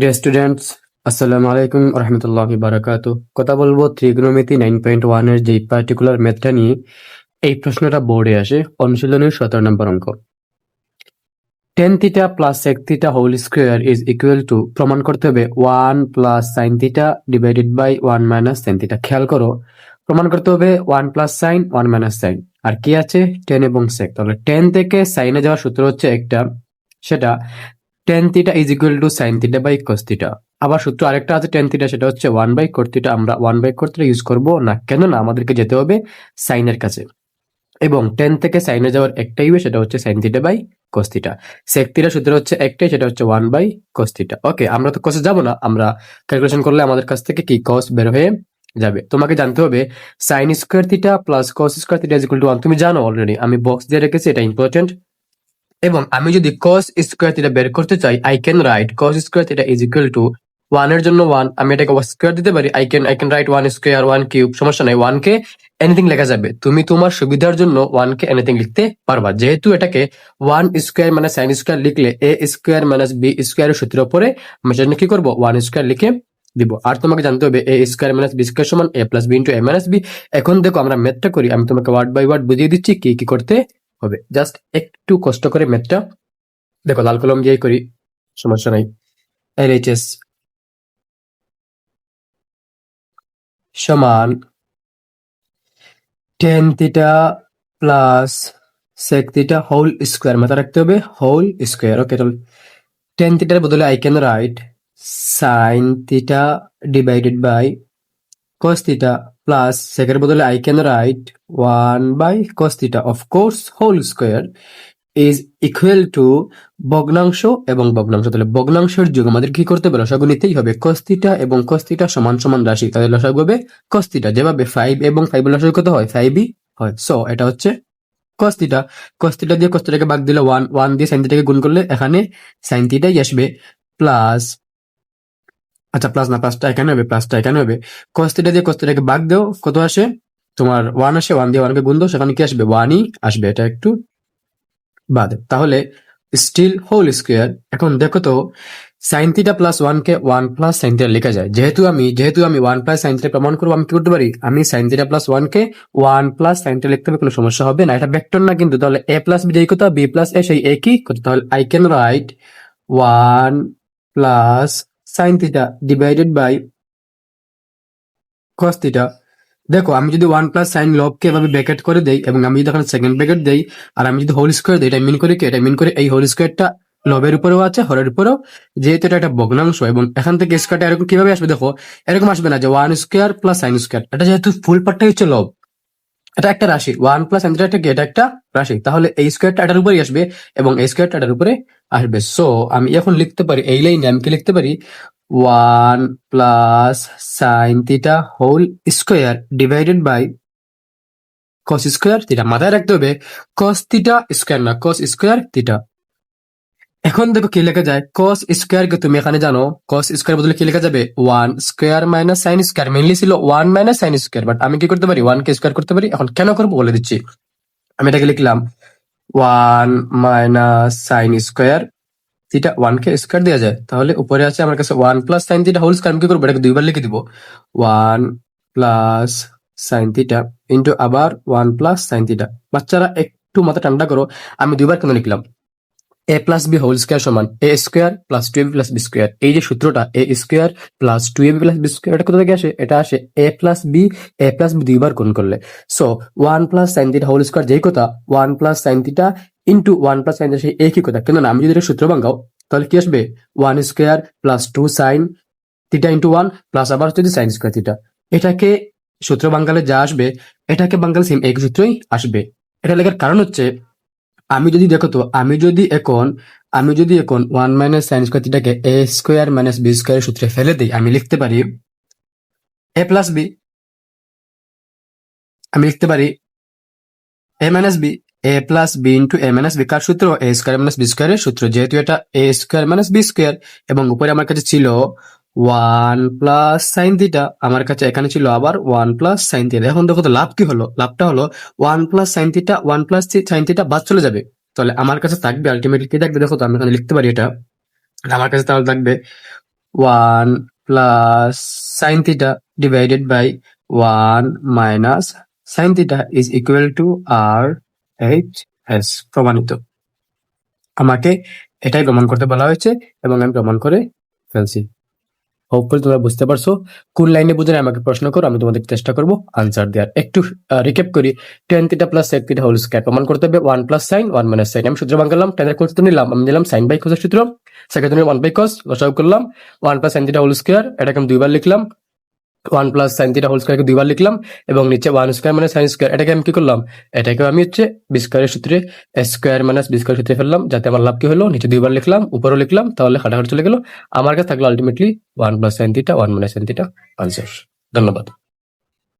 Dear students আসসালামু আলাইকুম রহমতুল্লাহ বারাকাতু কথা বলব ত্রিগ্নোমিতি নাইন পয়েন্ট ওয়ানের যে পার্টিকুলার ম্যাথটা নিয়ে এই প্রশ্নটা বোর্ডে আসে অনুশীলনের সতেরো নম্বর অঙ্ক। Tan theta plus sec theta whole square is equal to প্রমাণ করতে হবে one plus sine theta divided by one minus sine theta খেয়াল করো, প্রমাণ করতে হবে one plus sine one minus sine আর কি আছে? টেন এবং সেক তাহলে টেন থেকে সাইনে যাওয়ার সূত্র হচ্ছে একটা, সেটা tan theta is equal to sine theta by cos theta আবার সূত্র আরেকটা আছে টেন থিটা সেটা হচ্ছে ওয়ান বাই কোট থিটা আমরা one by cot theta use করব, না কেন না, আমাদেরকে যেতে হবে সাইনের কাছে। এবং টেন থেকে সাইনে যাওয়ার একটাই ওয়ে সেটা হচ্ছে sine theta by cos theta sec theta সূত্র হচ্ছে একটাই, সেটা হচ্ছে one by cos theta okay আমরা তো কসে যাব না, আমরা ক্যালকুলেশন করলে আমাদের কাছ থেকে কি কস বের হয়ে যাবে? তোমাকে জানতে হবে sine square theta plus cos square theta is equal to one তুমি জানো অলরেডি আমি বক্স দিয়ে রেখেছি, এটা ইম্পর্টেন্ট এবং আমি যদি cos স্কোয়ার থিটা বের করতে চাই I can write cos square theta is equal to ওয়ানের জন্য ওয়ান আমি এটাকে স্কোয়ার দিতে পারি I can I can write one square one cube সমস্যা নাই ওয়ান কে এনিথিং লেখা যাবে। তুমি তোমার সুবিধার জন্য ওয়ান কে এনিথিং লিখতে পারবা। যেহেতু এটাকে ওয়ান স্কোয়ার মানে সাইন স্কোয়ার লিখলে এ স্কোয়ার মাইনাস বি স্কোয়ারের সূত্রের উপরে, আমি সেজন্য কি করব? ওয়ান স্কোয়ার লিখে দিব। আর তোমাকে জানতে হবে A square minus B square সমান A plus B into A minus B এখন দেখো আমরা ম্যাথটা করি, আমি তোমাকে ওয়ার্ড বাই ওয়ার্ড বুঝিয়ে দিচ্ছি, কি কি করতে হবে। জাস্ট একটু কষ্ট করে ম্যাথটা দেখো লাল কলম দিয়েই করি, সমস্যা নাই। এস সমান tan theta plus sec theta whole square মাথা রাখতে হবে হোল স্কোয়ার ওকে তাহলে টেন থিটার বদলে I can write sine theta divided by cos theta plus সেকের বদলে I can write one by theta of course whole square is equal to ভগ্নাংশ এবং ভগ্নাংশ। তাহলে ভগ্নাংশের যুগ আমাদের কি করতে হবে? লসাগু নিতেই হবে। কস্তিটা এবং কস্তিটা সমান সমান রাশি। তাহলে লসাগু হবে থিটা যেভাবে ফাইভ এবং ফাইভ লসাগু কত হয় ফাইভই হয়। সো এটা হচ্ছে কস্তিটা কস্তিটা দিয়ে কস্তিটাকে ভাগ দিলে ওয়ান ওয়ান দিয়ে সাইন থিটাকে গুণ করলে এখানে সাইন থিটাই আসবে। প্লাস আচ্ছা প্লাস না প্লাসটা এখানে হবে প্লাসটা এখানে হবে। থিটা দিয়ে থিটাকে ভাগ দাও, কত আসে? তোমার ওয়ান আসে ওয়ান দিয়ে ওয়ানকে গুণ দাও, সেখানে কি আসবে? ওয়ানই আসবে, এটা একটু বাদ তাহলে স্টিল হোল স্কোয়ার এখন দেখো তো সাইন থিটা প্লাস ওয়ানকে ওয়ান প্লাস সাইন থিটা লেখা যায়। যেহেতু আমি যেহেতু আমি ওয়ান প্লাস সাইন থিটা প্রমাণ করব, আমি কি করতে পারি? আমি সাইন থিটা প্লাস ওয়ানকে ওয়ান প্লাস সাইন থিটা লিখতে হবে, কোনো সমস্যা হবে না। এটা ভেক্টর না কিন্তু, তাহলে এ প্লাস বি যেই কথা বি প্লাস এ সেই একই তাহলে I can write one plus sine theta divided by cos theta দেখো, আমি যদি ওয়ান প্লাস সাইন লবকে এভাবে ব্যাকেট করে দেই এবং আমি যদি এখানে সেকেন্ড ব্র্যাকেট দেই, আর আমি যদি হোল স্কোয়ার দিই, এটা মিন করে কি? এটা মিন করে এই হোল স্কোয়ারটা লবের উপরেও আছে, হরের উপরেও, যেহেতু এটা একটা ভগ্নাংশ এবং এখান থেকে স্কোয়ারটা এরকম কীভাবে আসবে দেখো, এরকম আসবে না যে one square plus sine square এটা যেহেতু ফুল পার্টটাই হচ্ছে লব এটা একটা রাশি। ওয়ান প্লাস এন গেট এটা একটা রাশি। তাহলে এই স্কোয়ারটা এটার উপরেই আসবে এবং এই স্কোয়ারটা এটার উপরে আসবে। সো আমি এখন লিখতে পারি, এই লাইনে আমি কি লিখতে পারি? One plus sine theta whole square divided by cos square theta. মাথায় রাখতে হবে, কস থিটা স্কোয়ার না, কস স্কোয়ার থিটা। এখন দেখো কি লেখা যায়? কস স্কোয়ার কে তুমি এখানে জানো কস স্কোয়ার বদলে কি লেখা যাবে? One square minus sine square mainly ছিল one minus sine square but আমি কি করতে পারি? ওয়ান কে স্কোয়ার করতে পারি? এখন কেন করব বলে দিচ্ছি। আমি এটাকে লিখলাম one minus sine square theta one কে স্কোয়ার দেওয়া যায়। তাহলে উপরে আছে আমার কাছে one plus sine theta whole square আমি কি করব? এটাকে দুইবার লিখে দিব। One plus sine theta into আবার ওয়ান প্লাস সাইন থিটা বাচ্চারা একটু মাথা ঠান্ডা করো, আমি দুইবার কেন লিখলাম? A plus B whole square সমান A square plus two A plus B square এই যে সূত্রটা A square plus two A plus B square এটা কোথা থেকে আসে? এটা আসে A plus B A plus B দুইবার গুণ করলে। So one plus sine theta whole square যেই কথা one plus sine theta into one plus sine সেই একই কথা। কিন্তু আমি যদি এটা সূত্র ভাঙাও তাহলে কি আসবে? One square plus two sine theta into one plus আবার যদি সাইন স্কোয়ার থিটা এটাকে সূত্র বাঙ্গালে যা আসবে, এটাকে বাঙ্গালে সেম এক সূত্রই আসবে। এটা লেখার কারণ হচ্ছে আমি যদি দেখো তো, আমি যদি এখন, আমি যদি এখন one minus sine square থিটাকে A square minus B square সূত্রে ফেলে দিই, আমি লিখতে পারি এ প্লাস বি আমি লিখতে পারি A minus B A plus B into A minus B কার সূত্র? এ স্কোয়ার মাইনাস বি স্কোয়ারের সূত্র। যেহেতু এটা A square minus B square এবং উপরে আমার কাছে ছিল ওয়ান প্লাস সাইন থিটা। আমার কাছে এখানে ছিল আবার ওয়ান প্লাস সাইন থিটা। এখন দেখো তো লাভ কি হলো? লাভটা হলো one plus sine theta, one plus sine theta বাদ চলে যাবে। তাহলে আমার কাছে থাকবে আলটিমেটলি কি থাকবে? দেখো তো আমি এখানে লিখতে পারি এটা। আমার কাছে তাহলে থাকবে one plus sine theta divided by one minus sine theta is equal to R H S প্রমাণিত। আমাকে এটাই প্রমাণ করতে বলা হয়েছে এবং আমি প্রমাণ করে ফেলছি। হোপফুল তোমরা বুঝতে পারছ। কোন লাইনে বুঝে আমাকে প্রশ্ন করো, আমি তোমাদের চেষ্টা করব আনসার দেওয়ার একটু রিকেপ করি। Tan theta plus sec theta whole square প্রমাণ করতে হবে। One plus sine one minus sine আমি সূত্র বাংলাম টেনের কোর্স নিলাম, আমি নিলাম সাইন বাই কোসের সূত্র। সেক্ষেত্রে ওয়ান বাই কস লসাউ করলাম। One plus sine theta whole square এটাকে আমি দুইবার লিখলাম। One plus sine theta whole স্কোয়ারকে দুইবার লিখলাম এবং নিচে ওয়ান স্কোয়ার মানে সাইন স্কোয়ার এটাকে আমি কি করলাম? এটাকে আমি হচ্ছে বি স্কোয়ারের সূত্রে স্কোয়ার মাইনাস বি স্কয়ার সূত্রে ফেললাম, যাতে আমার লাভ কি হলো? নিচে দুইবার লিখলাম, উপরেও লিখলাম, তাহলে হাঁটাহাঁটি চলে গেলো। আমার কাছে থাকল ultimately one plus sine theta one minus sine theta answer ধন্যবাদ।